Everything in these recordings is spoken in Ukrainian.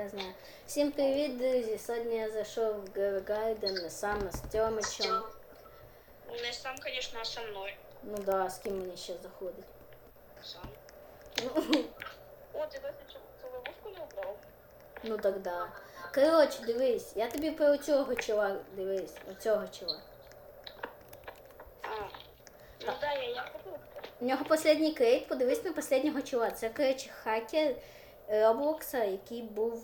Я знаю. Всім привіт, друзі! Сьогодні я зайшов в Гергайден саме з Тьомичем. Не сам, конечно, а со мной. Ну да, з ким мені ще заходить. Сам. Ну, О, ти цю ловушку не обрав? ну так да. Коротше, дивись, я тобі про цього чола дивись, оцього чола. А. Ну да, я, я купив. У нього останній крейт, подивись на останнього чола. Це, коротше, хакер Роблокса, який був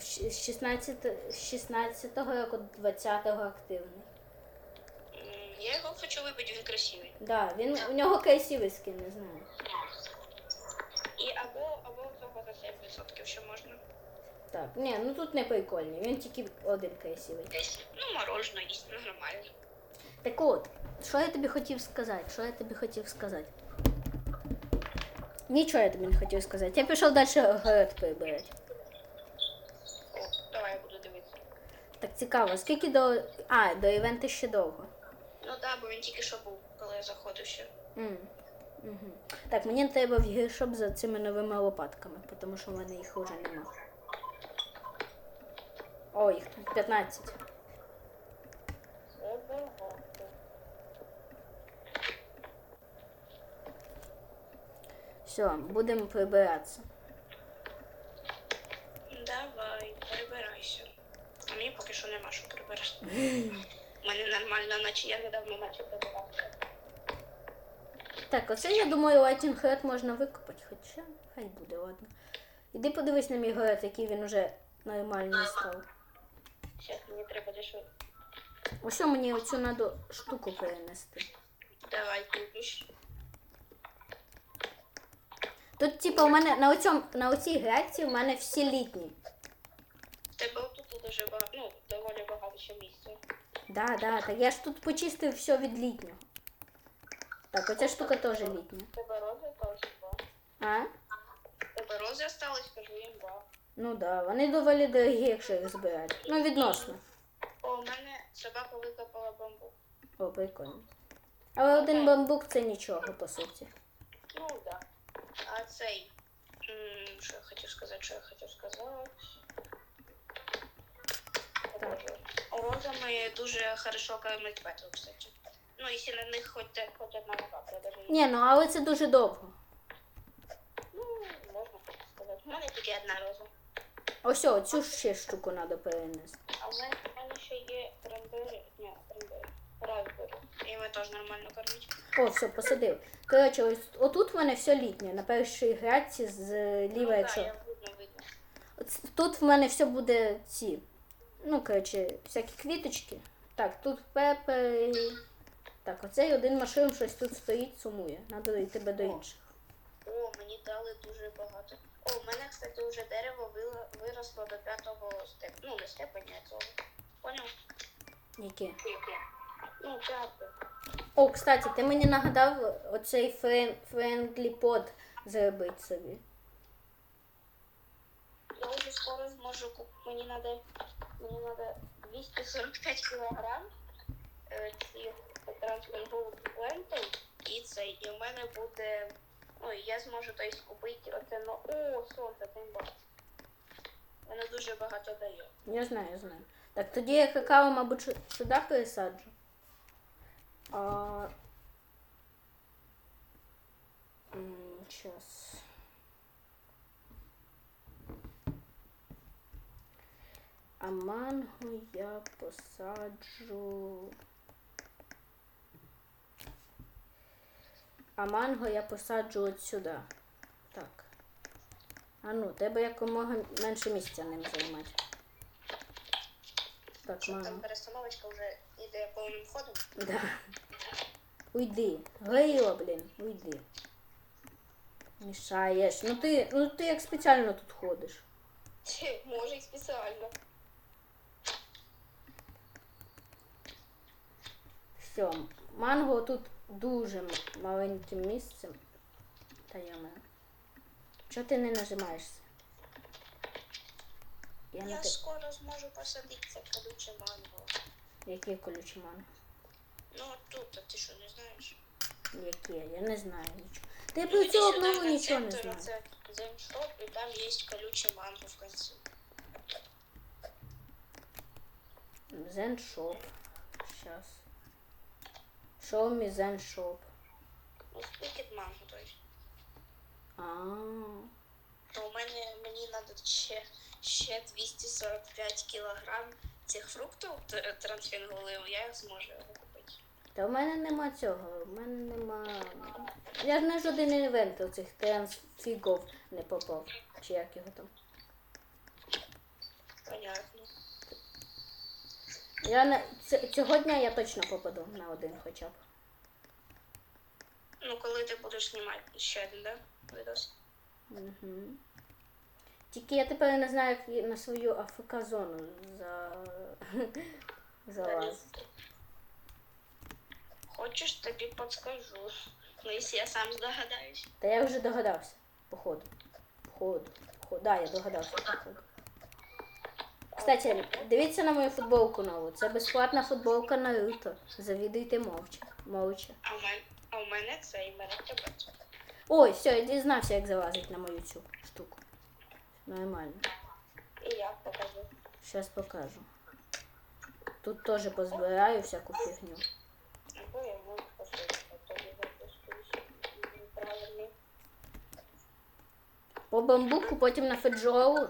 з 16, з 16 року 20-го активний. Я його хочу вибити, він красивий. Да, він, у нього красивий скин, не знаю. І або, або цього за 7% ще можна. Так, ні, ну тут не прикольний, він тільки один красивий. Ну, морожено їсть, ну нормально. Так от, що я тобі хотів сказати? Що я тобі хотів сказати? Нічого я тобі не хотів сказати. Я пішов далі город прибирати. О, давай я буду дивитися. Так цікаво, скільки до. А, до івенту ще довго. Ну да, бо він тільки що був, коли я заходив ще. М. Угу. Так, мені треба в гіршоп за цими новими лопатками, тому що в мене їх вже нема. О, їх тут 15. Це багато. Все, будемо прибиратися. Давай, перебирайся. А мені поки що нема що прибирати. У мене нормально, наче я недавно наче прибиратися. Так, оце я думаю, Lightning Head можна викопати, хоча хай буде, ладно. Іди подивись на мій город, який він уже нормальний став. Зараз мені треба дещо. Ось мені оцю надо штуку перенести. Давай, купиш. Тут, типу, у мене на оцьому, на оцій грядці у мене всі літні. Тебе отут дуже багато, ну, доволі багато ще місця. Да, да, так я ж тут почистив все від літнього. Так, оця штука теж літня. Тебе рози осталось два. А? Тебе рози осталось, кажу їм два. Ну да, вони доволі дорогі, якщо їх збирати. Ну, відносно. О, у мене собака викопала бамбук. О, прикольно. Але один бамбук це нічого, по суті. Ну, да. А цей. Що я хотів сказати, що я хотів сказати. Розами дуже хорошо кормить пету, кстати. Ну, якщо на них хоч, хоч одна нога продає. Ні, ну але це дуже довго. Ну, можна сказати. У мене тільки одна роза. Ось о, цю ще штуку треба перенести. А в мене, в мене ще є кранбери. Ні, кранбери. І теж нормально кормить. О, все, посадив. Коротше, ось отут в мене все літнє, на першій грядці з ну, якщо. Да, я видно, видно. От Тут в мене все буде ці. Ну, коротше, всякі квіточки. Так, тут пепер. Так, оцей один машин щось тут стоїть, сумує. Надо йти тебе до інших. О, мені дали дуже багато. О, у мене, кстати, вже дерево вила- виросло до п'ятого степеня. Ну, не степеня, а цього. Поняв? Яке? П'яте. О, кстати, ти мені нагадав оцей френ... френдлі под зробити собі. Я вже скоро зможу купити. Мені треба мені надо 245 кілограм е, цих лентів і цей. І в мене буде. Ну, я зможу тобто, купити оце ну, о, сонце, тимба. Воно дуже багато дає. Я знаю, я знаю. Так, тоді я какао, мабуть, сюди пересаджу. А... Щас. А манго я посаджу. А манго я посаджу от сюди. Так. А ну, треба якомога менше місця ним займати. Так, Щоб там перестановочка вже йде повним ходом. Да. Уйди. Горіло, блін, уйди. Мішаєш. Ну ти, ну ти як спеціально тут ходиш. Може і спеціально. Все, манго тут дуже маленьким місцем. Та я мене. Чого ти не нажимаєшся? Я Я те... скоро зможу посадити це колюче манго. Які колючі манго? Ну, тут, а ти що, не знаєш? Які? Я не знаю нічого. Ти про цю обнову нічого не знаю. знаєш. Це Зеншоп, і там є колюча манго в кінці. Shop. Щас. Show me. Ну, спікет манго, то есть. А. То у мене мені треба ще, ще 245 кілограм цих фруктів т- трансфінголив, я їх зможу його купити. Та в мене нема цього. В мене нема. Я ж на жоден івент оцих трансфігов не попав. Чи як його там. Понятно. Я на цього дня я точно попаду на один хоча б. Ну, коли ти будеш знімати ще один, да? Відос. Угу. Тільки я тепер не знаю, як на свою АФК зону за... залазити. Хочеш, тобі підскажу. Ну, якщо я сам здогадаюсь. Та я вже догадався. Походу. Походу. Походу. Да, я догадався, походу. Кстати, дивіться на мою футболку нову. Це безплатна футболка Наруто. Завідуйте мовча. Мовча. А у мене, а у мене це і мене тебе. Ой, все, я дізнався, як залазить на мою цю штуку. Нормально. І я покажу. Зараз покажу. Тут теж позбираю всяку фігню. По бамбуку, потім на феджоу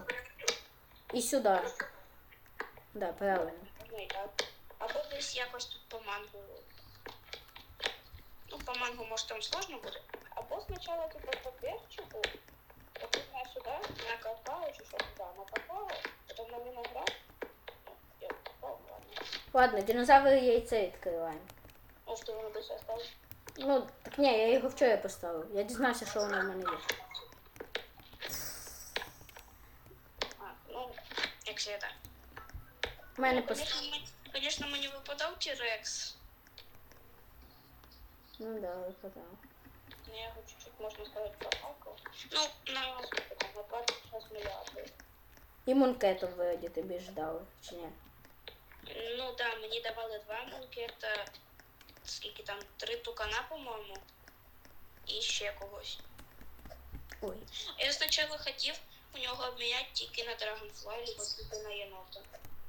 і сюди. Да, правильно. Ну. Або десь якось тут по мангу. Ну, по мангу, може, там сложно буде. Або спочатку типу по перчику, потім на сюди, на какао, чи що туди, на какао, потім на виноград. Ну, я ладно. Ладно, динозаври яйце відкриваємо. Може, ти воно десь осталось? Ну, так ні, я його вчора поставив. Я дізнався, що воно в мене є. А, ну, як завжди. У мене Ну, пост... Конечно, мені- Конечно, мені випадав T-Rex. Ну да, випадав. Ну, Я його чуть-чуть, можна сказати, пропакав. Ну, на, там, на 26 мільярдів. І мункетом вроді тобі ж дали, чи ні? Ну да, мені давали два мункета, скільки там, три тукана, по-моєму, і ще когось. Ой. Я спочатку хотів у нього обміняти тільки на Dragonfly, або тільки на єнота.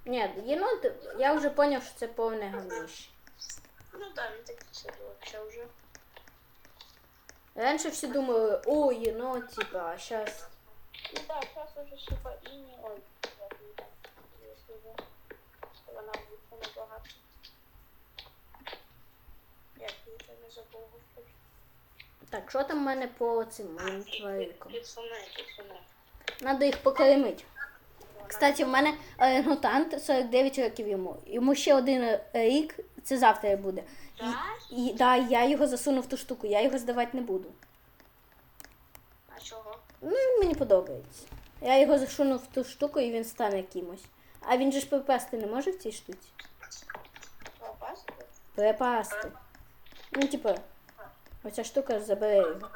Ні, єнот, я вже зрозумів, що це повне говнище. Ну да, не так це вообще вже. Раніше всі думали, о, єнот, типа, а. Ну да, зараз уже Шиба ой, набагато. Її не забув. Так, що там в мене по цим моїм тваринкам? Надо їх покормити. Кстати, в мене орангутант 49 років йому. Йому ще один е, рік, це завтра буде. Так? І да, я його засуну в ту штуку, я його здавати не буду. А чого? Ну, він мені подобається. Я його засуну в ту штуку і він стане кимось. А він же ж попасти не може в цій штуці? Попасти? Перепасти. Ну, типа, оця штука забере його.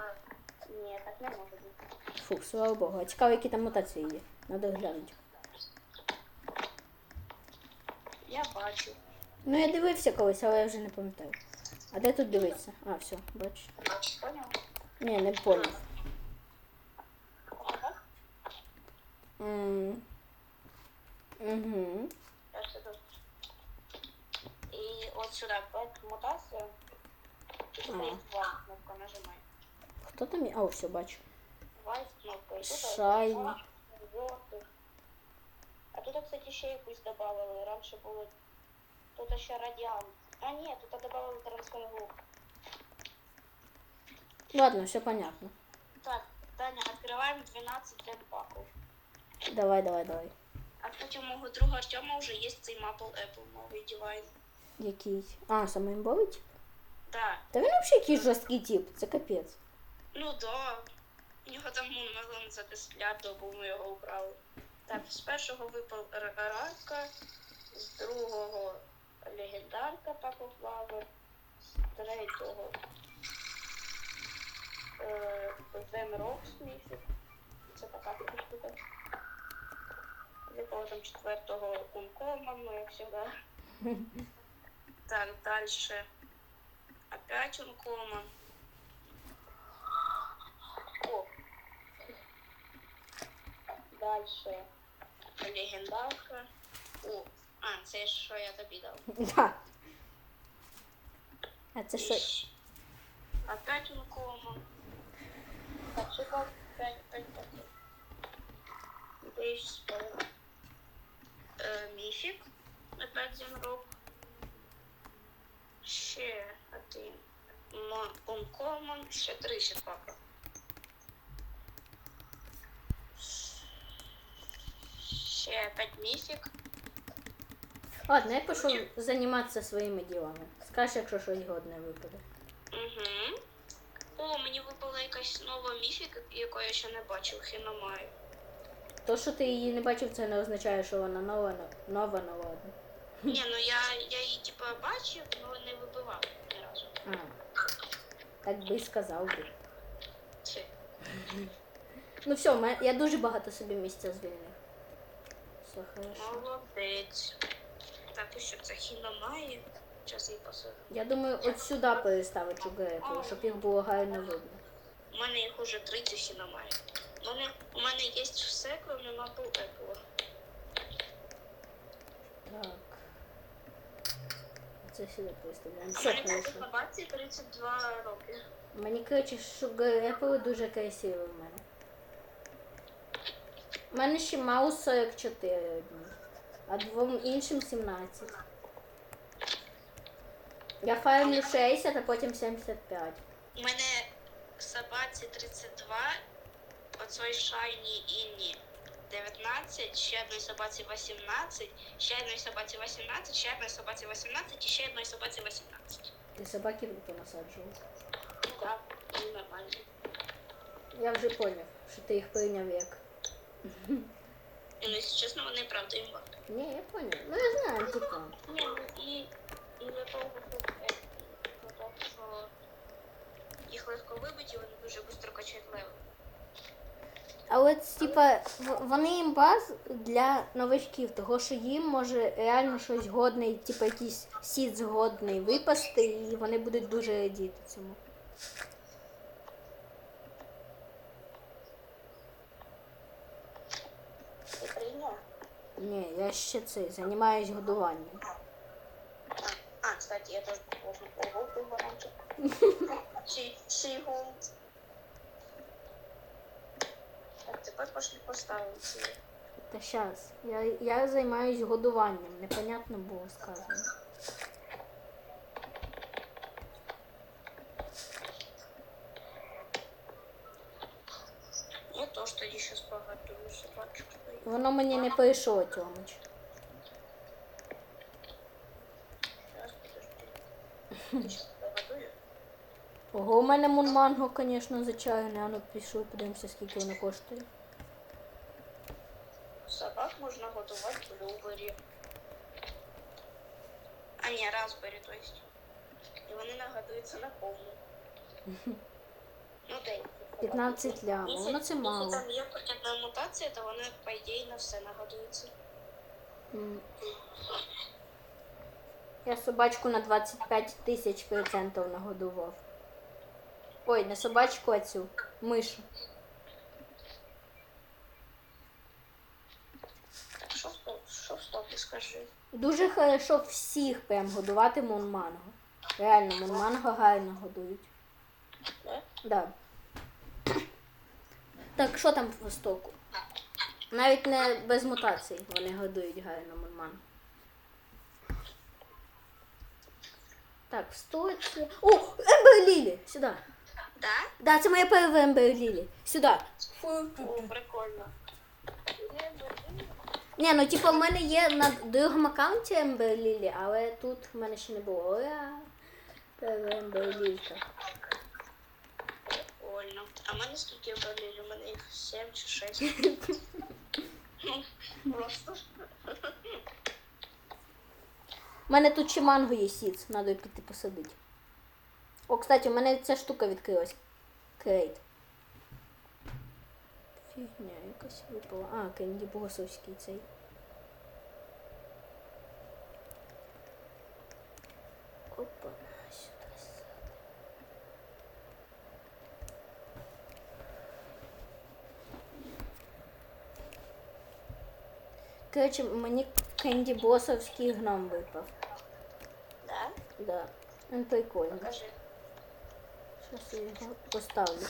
Ні, так не може бути. Фу, слава Богу. А цікаво, які там мутації є. Надо глянути. Я бачу. Ну, я дивився колись, але я вже не пам'ятаю. А де тут дивитися? А, все, бачиш. Поняв? Ні, не поняв. М. Угу. Я все тут. І от сюди, бак мутація. І тут Ага. є два кнопка, нажимай. Хто там є? А, все, бачу. Шайні. А тут, кстати, ще якусь добавили. Раніше було тут ще радіант. А ні, тут добавили трансформу. Ладно, все понятно. Так, Таня, відкриваємо 12 паків. Давай, давай, давай. А у мого друга Артема вже є цей Maple Apple новий дивайн. Якийсь. А, саме імбовий тип? Да. Та він взагалі якийсь жорсткий тип, це капець. Ну да. У нього там ну, мелон за 10 бо ми його убрали. Так, з першого випав Рарка, з другого легендарка також лава з третього е, Земрокс місяць. Це така штука. З якого там четвертого кункома, ну як завжди. Так, далі. Опять кункома. О. Далі легендарка. О а, це що я тобі дав. Да. А це що? Опять ункома. Так, що там? П'ять, п'ять, п'ять. Десь е, міфік. Опять зімрок. Ще один. Мо- Ункомон. Ще три ще папа. Ще опять міфік. Ладно, я пішов займатися своїми ділами. Скажеш, якщо щось годне випаде. Угу. О, мені випала якась нова міфік, яку я ще не бачив, Хіномаю. То, що ти її не бачив, це не означає, що вона нова, нова, нова. Ні, ну я, я її типа бачив, але не вибивав ні разу. А. Так би і сказав би. Чи? Ну все, я дуже багато собі місця звільнив. Все хорошо. Молодець. Так, і що це Хіномає? Зараз її посажу. Я думаю, от сюди переставити чугареку, щоб їх було гарно видно. У мене їх уже 30 Хіномає. У мене, у мене є все, крім мапу Apple. Так. Це сюди переставляємо. У Все мене хорошо. на баці 32 роки. Мені коротше, шугарепли дуже красиві в мене. У мене ще маус 44 одні, а двом іншим 17. Я фармлю 60, а потім 75. У мене в собаці 32, оцій шайні інні 19, ще одної собаці 18, ще одної собаці 18, ще одної собаці 18 і ще одної собаці 18. Ти собаки понасаджував. Ну так, да, нормально. Я вже поняв, що ти їх прийняв як. І, ну, якщо чесно, вони правда імба. Ні, я поняв. Ну я знаю, типа. Ні, ну і, і за того, що, того, що їх легко вибити, вони дуже швидко качають левел. Але це, типа, в- вони їм баз для новачків, того що їм може реально щось годне, типа якийсь сіт згодний випасти, і вони будуть дуже радіти цьому. Ти прийняв? Ні, я ще це займаюсь годуванням. А, кстати, я тоже на полгода баранчик. Сигунд. Так, тепер пошли поставимо ці. Та щас. Я, я займаюсь годуванням, непонятно було сказано. Я теж тоді щас погадую собачку. Воно мені не прийшло, Тьомич. Ого, у мене мунманго, звісно, зачарене, а ну пішли, подивимося, скільки воно коштує. Собак можна готувати блюбері. А ні, разбері, то есть. І вони нагадуються на повну. Ну, деякі. 15 лям. Якщо- Воно це якщо там є одна мутація, то вони, по ідеї, на все нагадуються. М. Я собачку на 25 тисяч процентів нагодував. Ой, не собачку, а цю мишу. Що в топ? Що в топі, скажи? Дуже хорошо всіх прям годувати мунманго. Реально, мунманго гарно годують. Да? Да. Так, що там в востоку? Навіть не без мутацій вони годують гарно мунманго. Так, в стойці. О, Ембер Лілі! Сюди. Да? Да, це моя перша Ембер Лілі. Сюди. О, прикольно. Ні, ну типу, в мене є на другому аккаунті Ембер Лілі, але тут в мене ще не було. Ура! Перша Ембер Лілька. Прикольно. А в мене скільки болілі? У мене їх 7 чи 6. Ну, Просто. У мене тут ще манго є сіц, треба піти посадити. О, кстати, у мене ця штука відкрилась. Крейт. Фігня якась випала. А, Кенді Богосовський цей. Опа, сюди. Коротше, мені Кенді Босовський гном випав. Да? Да. Він прикольний. Покажи. Зараз я його поставлю.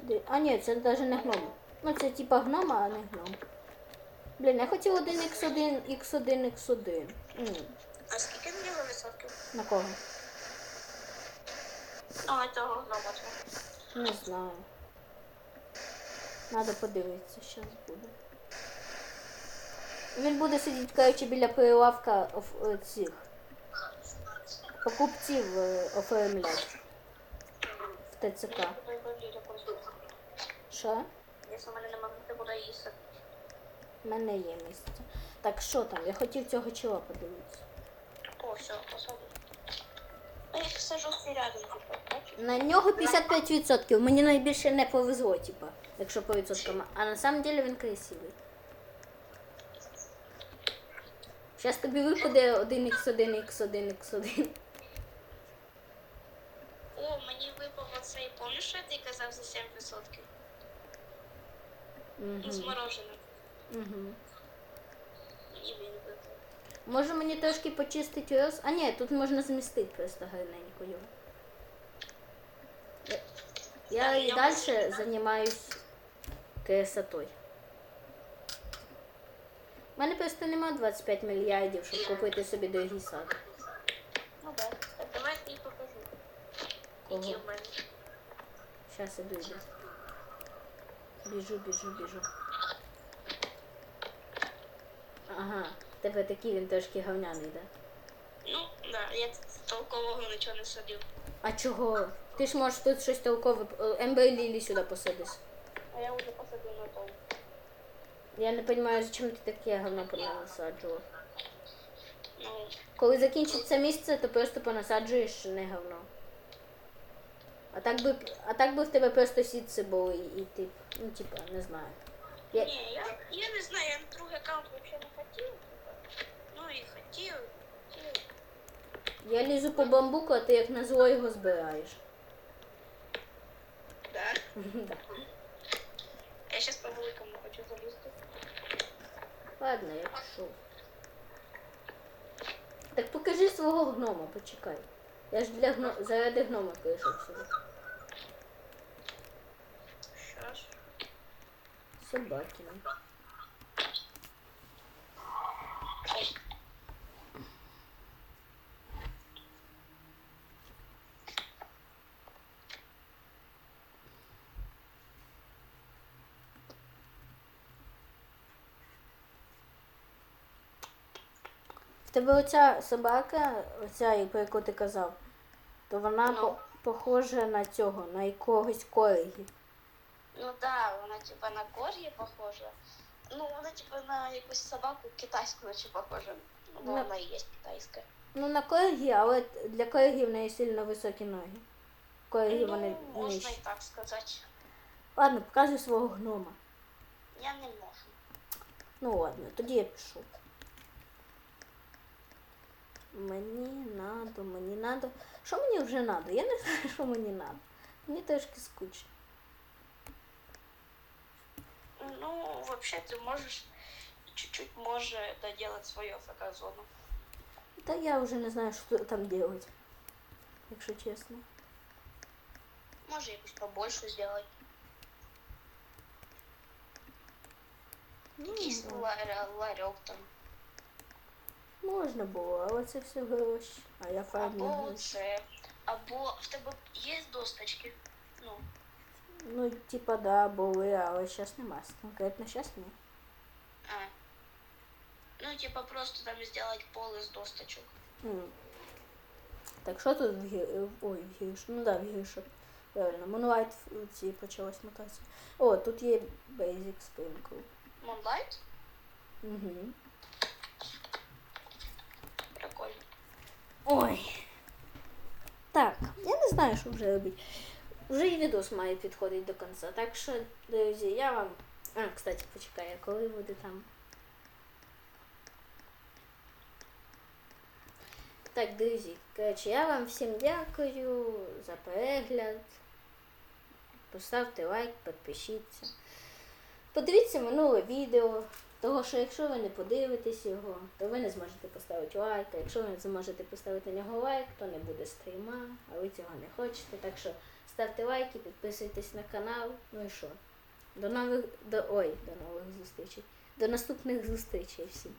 Де- А ні, це навіть не гном. Ну це типа гнома, а не гном. Блін, я хотів 1 x1, x1, x1. М, А скільки в нього відсотків? На кого? Ну, цього гнома. Не знаю. Надо подивитися, що буде. Він буде сидіти, коротше, біля прилавка е, цих покупців е, оформляти в ТЦК. Що? В мене немає, то буде їсти. У мене є місце. Так, що там? Я хотів цього чого подивитися. О, все, посаду. А я сажу всі рядом. На нього 55%. Мені найбільше не повезло, типа, якщо по відсоткам. А на самом деле він красивий. Зараз тобі випаде 1x1, x1, x1. О, мені випав оцей, пам'ятаєш, що ти казав за 7%? Ну, з Угу. мороженим. Угу. Мені він випав. Може мені трошки почистити роз. А ні, тут можна змістити просто гарненько його. Я- Я і далі займаюсь красотою. У мене просто нема 25 мільярдів, щоб купити собі дорогі сад. Ну да. Давай я тобі покажу. Кого? Які в мене. Зараз іду йду. Біжу, біжу, біжу. Ага, тебе такий він трошки говняний, да? Ну, да, я тут толкового нічого не садив. А чого? Ти ж можеш тут щось толкове. Ембер Лілі сюди посадиш. А я вже посадив на тому. Я не розумію, зачем ти таке говно понасаджував. Ну, Коли закінчиться місце, то просто понасаджуєш не говно. А так би, а так би в тебе просто сітці були і, ти, ну типа, не знаю. Я, ні, я, я не знаю, я на другий аккаунт взагалі не хотів. Ну і хотів, хотів. я лізу по бамбуку, а ти як на зло його збираєш. Да. Да. Я зараз по великому хочу залізти. Ладно, я пішов. Так покажи свого гнома, почекай. Я ж для гно... заради гнома прийшов сюди. Ж? Собаки. Тебе оця собака, оця, про яку ти казав, то вона Ну. по- похожа на цього, на якогось коргі. Ну да, вона типа на коргі похожа. Ну, вона типа на якусь собаку китайську наче похожа. Ну, бо Ну. вона і є китайська. Ну, на коргі, але для коргі в неї сильно високі ноги. Коргі вони ну, можна нижчі. і так сказати. Ладно, показуй свого гнома. Я не можу. Ну ладно, тоді я пишу. Мені надо, мені надо. Що мені вже надо? Я не знаю, що мені надо. Мені трошки скучно. Ну, вообще ты можешь чуть-чуть може доделать свою АФК-зону. Та я вже не знаю, що там делать, якщо чесно. Може якусь побольше сделать. Ну, Якийсь да. ла- ларьок там. Можна було, але це все гроші. А я фармлю Або гроші. це. Або в тебе є досточки. Ну, Ну, типа, да, були, але зараз нема. Конкретно зараз ні. а. Ну, типа просто там сделать пол из досточек. М. Так, що тут в гі... Ой, в гірш. Ну да, в гіршок. Правильно. Moonlight в ці почалась мутація. О, тут є Basic Sprinkle. Moonlight? Угу. Прикольно. Ой. Так, я не знаю, що вже робити. Вже і відос має підходити до кінця. Так що, друзі, я вам. А, кстати, почекай, а коли буде там. Так, друзі, коротше, я вам всім дякую за перегляд. Поставте лайк, підпишіться. Подивіться минуле відео. Того, що якщо ви не подивитесь його, то ви не зможете поставити лайк. А якщо ви не зможете поставити на нього лайк, то не буде стріма, а ви цього не хочете. Так що ставте лайки, підписуйтесь на канал. Ну і що? До нових до ой, до нових зустрічей. До наступних зустрічей всім.